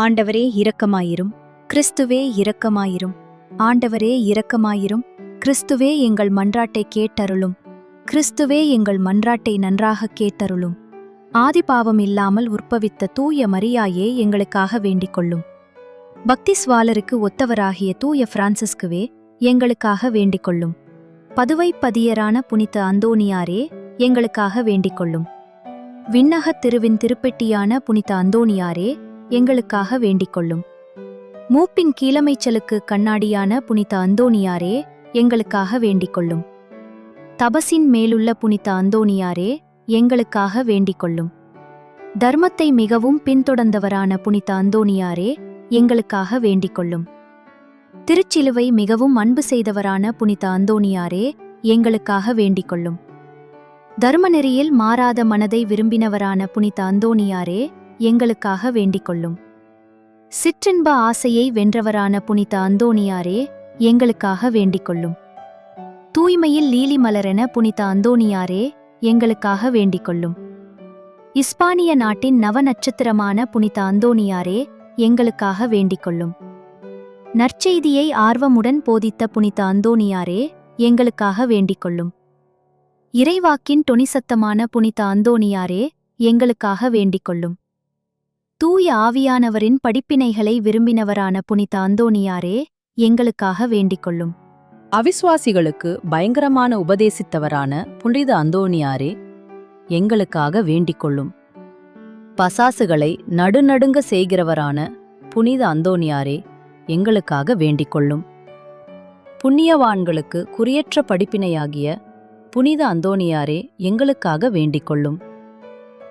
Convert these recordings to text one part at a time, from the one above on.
ஆண்டவரே இரக்கமாயிரும். கிறிஸ்துவே இரக்கமாயிரும். ஆண்டவரே இரக்கமாயிரும். கிறிஸ்துவே எங்கள் மன்றாட்டை கேட்டருளும். கிறிஸ்துவே எங்கள் மன்றாட்டை நன்றாக கேட்டருளும். ஆதிபாவம் இல்லாமல் உற்பவித்த தூய மரியாயே எங்களுக்காக வேண்டிக் கொள்ளும் பக்தி சுவாலருக்கு ஒத்தவராகிய தூய பிரான்சிஸ்குவே எங்களுக்காக வேண்டிக் கொள்ளும் பதுவை பதியரான புனித அந்தோனியாரே எங்களுக்காக வேண்டிக் கொள்ளும் விண்ணகத் திருவின் திருப்பெட்டியான புனித அந்தோனியாரே எங்களுக்காக வேண்டிக்கொள்ளும். மூப்பின் கீழமைச்சலுக்கு கண்ணாடியான புனித அந்தோனியாரே எங்களுக்காக வேண்டிக்கொள்ளும். தபசின் மேலுள்ள புனித அந்தோனியாரே எங்களுக்காக வேண்டிக்கொள்ளும். தர்மத்தை மிகவும் பின்தொடர்ந்தவரான புனித அந்தோனியாரே எங்களுக்காக வேண்டிக்கொள்ளும். திருச்சிலுவை மிகவும் அன்பு செய்தவரான புனித அந்தோனியாரே எங்களுக்காக வேண்டிக்கொள்ளும். தர்மநெறியில் மாறாத மனதை விரும்பினவரான புனித அந்தோனியாரே எங்களுக்காக வேண்டிக்கொள்ளும். சிற்றின்ப ஆசையை வென்றவரான புனித அந்தோனியாரே எங்களுக்காக வேண்டிக்கொள்ளும். தூய்மையில் லீலி மலரென புனித அந்தோனியாரே எங்களுக்காக வேண்டிக்கொள்ளும். இஸ்பானிய நாட்டின் நவ நட்சத்திரமான புனித அந்தோனியாரே எங்களுக்காக வேண்டிக்கொள்ளும். நற்செய்தியை ஆர்வமுடன் போதித்த புனித அந்தோனியாரே எங்களுக்காக வேண்டிக்கொள்ளும். இறைவாக்கின் தொனிசத்தமான புனித அந்தோனியாரே எங்களுக்காக வேண்டிக்கொள்ளும். தூய ஆவியானவரின் படிப்பினைகளை விரும்பினவரான புனித அந்தோனியாரே எங்களுக்காக வேண்டிக் கொள்ளும் அவிசுவாசிகளுக்கு பயங்கரமான உபதேசித்தவரான புனித அந்தோனியாரே எங்களுக்காக வேண்டிக் கொள்ளும் பசாசுகளை நடுநடுங்க செய்கிறவரான புனித அந்தோனியாரே எங்களுக்காக வேண்டிக் கொள்ளும் புண்ணியவான்களுக்கு குறியற்ற படிப்பினையாகிய புனித அந்தோனியாரே எங்களுக்காக வேண்டிக் கொள்ளும்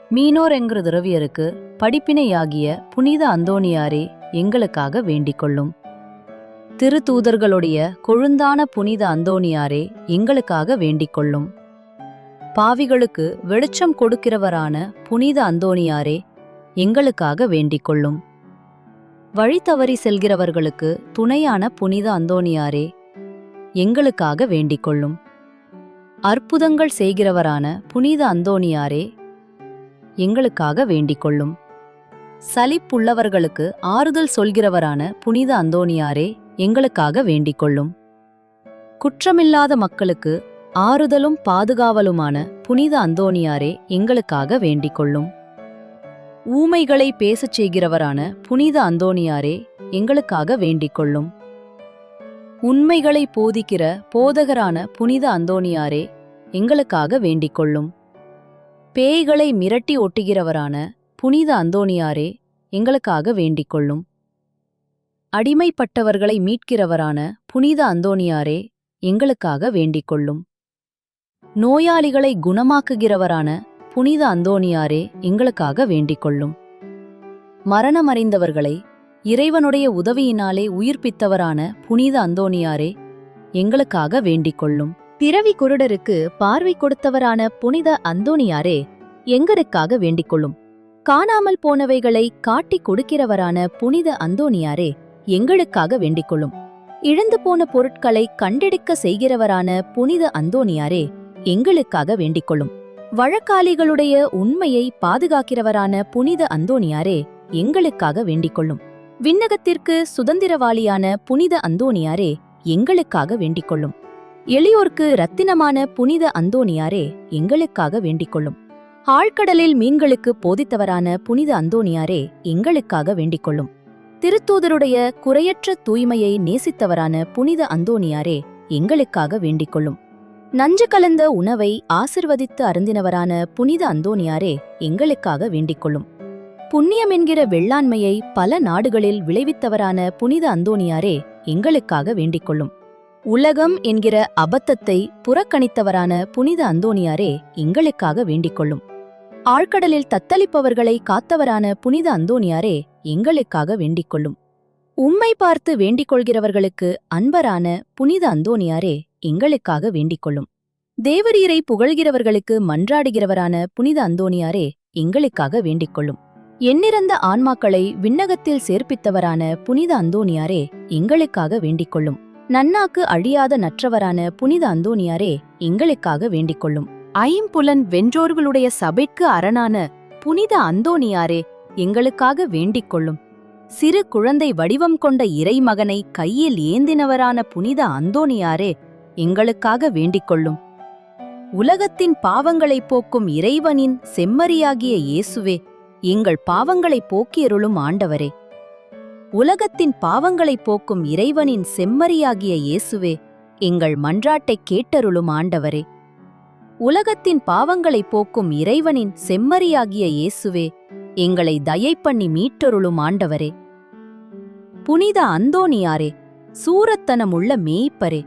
மீனோர் என்கிற துறவியருக்கு படிப்பினையாகிய புனித அந்தோனியாரே எங்களுக்காக வேண்டிக்கொள்ளும். திருத்தூதர்களுடைய கொழுந்தான புனித அந்தோனியாரே எங்களுக்காக வேண்டிக்கொள்ளும். பாவிகளுக்கு வெளிச்சம் கொடுக்கிறவரான புனித அந்தோணியாரே எங்களுக்காக வேண்டிக்கொள்ளும். வழி தவறி செல்கிறவர்களுக்கு துணையான புனித அந்தோனியாரே எங்களுக்காக வேண்டிக்கொள்ளும். அற்புதங்கள் செய்கிறவரான புனித அந்தோனியாரே எங்களுக்காக வேண்டிக்கொள்ளும். சலிப்புள்ளவர்களுக்கு ஆறுதல் சொல்கிறவரான புனித அந்தோனியாரே எங்களுக்காக வேண்டிக் கொள்ளும் குற்றமில்லாத மக்களுக்கு ஆறுதலும் பாதுகாவலுமான புனித அந்தோனியாரே எங்களுக்காக வேண்டிக் கொள்ளும் ஊமைகளை பேசச் செய்கிறவரான புனித அந்தோனியாரே எங்களுக்காக வேண்டிக் கொள்ளும் உண்மைகளை போதிக்கிற போதகரான புனித அந்தோனியாரே எங்களுக்காக வேண்டிக் கொள்ளும் பேய்களை மிரட்டி ஒட்டுகிறவரான புனித அந்தோனியாரே எங்களுக்காக வேண்டிக் கொள்ளும் அடிமைப்பட்டவர்களை மீட்கிறவரான புனித அந்தோனியாரே எங்களுக்காக வேண்டிக் கொள்ளும் நோயாளிகளை குணமாக்குகிறவரான புனித அந்தோனியாரே எங்களுக்காக வேண்டிக் கொள்ளும் மரணமடைந்தவர்களை இறைவனுடைய உதவியினாலே உயிர்ப்பித்தவரான புனித அந்தோனியாரே எங்களுக்காக வேண்டிக் கொள்ளும் பிறவி குருடருக்கு பார்வை கொடுத்தவரான புனித அந்தோனியாரே எங்களுக்காக வேண்டிக் கொள்ளும் காணாமல் போனவைகளை காட்டிக் கொடுக்கிறவரான புனித அந்தோனியாரே எங்களுக்காக வேண்டிக்கொள்ளும். இழந்து போன பொருட்களை கண்டெடுக்க செய்கிறவரான புனித அந்தோனியாரே எங்களுக்காக வேண்டிக்கொள்ளும். வழக்காளிகளுடைய உண்மையை பாதுகாக்கிறவரான புனித அந்தோனியாரே எங்களுக்காக வேண்டிக்கொள்ளும். விண்ணகத்திற்கு சுதந்திரவாளியான புனித அந்தோனியாரே எங்களுக்காக வேண்டிக்கொள்ளும். எளியோர்க்கு ரத்தினமான புனித அந்தோனியாரே எங்களுக்காக வேண்டிக்கொள்ளும். ஆழ்கடலில் மீன்களுக்கு போதித்தவரான புனித அந்தோனியாரே எங்களுக்காக வேண்டிக் கொள்ளும் திருத்தூதருடைய குறையற்ற தூய்மையை நேசித்தவரான புனித அந்தோனியாரே எங்களுக்காக வேண்டிக் கொள்ளும் நஞ்சு கலந்த உணவை ஆசிர்வதித்து அருந்தினவரான புனித அந்தோனியாரே எங்களுக்காக வேண்டிக் கொள்ளும் புண்ணியம் என்கிற வெள்ளாண்மையை பல நாடுகளில் விளைவித்தவரான புனித அந்தோனியாரே எங்களுக்காக வேண்டிக் கொள்ளும் உலகம் என்கிற அபத்தத்தை புறக்கணித்தவரான புனித அந்தோனியாரே எங்களுக்காக வேண்டிக் கொள்ளும் ஆழ்கடலில் தத்தளிப்பவர்களை காத்தவரான புனித அந்தோனியாரே எங்களுக்காக வேண்டிக் கொள்ளும் உம்மை பார்த்து வேண்டிக் கொள்கிறவர்களுக்கு அன்பரான புனித அந்தோனியாரே எங்களுக்காக வேண்டிக் கொள்ளும் தேவரீரை புகழ்கிறவர்களுக்கு மன்றாடுகிறவரான புனித அந்தோனியாரே எங்களுக்காக வேண்டிக் கொள்ளும் எண்ணிறந்த ஆன்மாக்களை விண்ணகத்தில் சேர்ப்பித்தவரான புனித அந்தோனியாரே எங்களுக்காக வேண்டிக் கொள்ளும் நன்னாக்கு அழியாத நற்றவரான புனித அந்தோனியாரே எங்களுக்காக வேண்டிக் கொள்ளும் ஐம்புலன் வென்றோர்களுடைய சபைக்கு அரணான புனித அந்தோனியாரே எங்களுக்காக வேண்டிக் கொள்ளும். சிறு குழந்தை வடிவம் கொண்ட இறைமகனை கையில் ஏந்தினவரான புனித அந்தோணியாரே எங்களுக்காக வேண்டிக் கொள்ளும். உலகத்தின் பாவங்களைப் போக்கும் இறைவனின் செம்மறியாகிய இயேசுவே எங்கள் பாவங்களைப் போக்கியருளும் ஆண்டவரே. உலகத்தின் பாவங்களைப் போக்கும் இறைவனின் செம்மறியாகிய இயேசுவே எங்கள் மன்றாட்டைக் கேட்டருளும் ஆண்டவரே. உலகத்தின் பாவங்களைப் போக்கும் இறைவனின் செம்மறியாகிய இயேசுவே எங்களை தயை பண்ணி மீட்டருளும் ஆண்டவரே. புனித அந்தோணியாரே சூரத்தனமுள்ள மேய்ப்பரே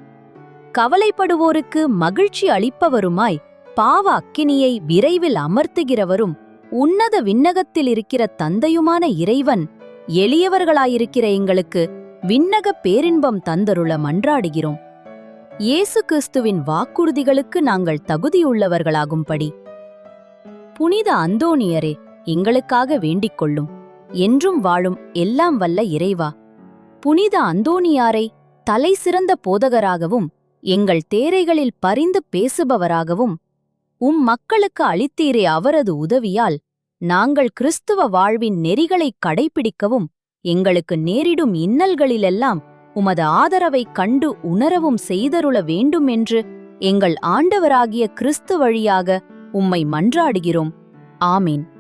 கவலைப்படுவோருக்கு மகிழ்ச்சி அளிப்பவருமாய் பாவ அக்கினியை விரைவில் அமர்த்துகிறவரும் உன்னத விண்ணகத்தில் இருக்கிற தந்தையுமான இறைவன் எளியவர்களாயிருக்கிற எங்களுக்கு விண்ணக பேரின்பம் தந்தருள மன்றாடுகிறோம். இயேசு கிறிஸ்துவின் வாக்குறுதிகளுக்கு நாங்கள் தகுதியுள்ளவர்களாகும்படி. புனித அந்தோனியரே எங்களுக்காக வேண்டிக் கொள்ளும் என்றும் வாழும் எல்லாம் வல்ல இறைவா. புனித அந்தோனியாரை தலை சிறந்த போதகராகவும் எங்கள் தேரைகளில் பரிந்து பேசுபவராகவும் உம் மக்களுக்கு அளித்தீரே அவரது உதவியால் நாங்கள் கிறிஸ்துவ வாழ்வின் நெறிகளைக் கடைப்பிடிக்கவும் எங்களுக்கு நேரிடும் இன்னல்களிலெல்லாம் உமது ஆதரவைக் கண்டு உணரவும் செய்தருள வேண்டுமென்று எங்கள் ஆண்டவராகிய கிறிஸ்து வழியாக உம்மை மன்றாடுகிறோம். ஆமீன்.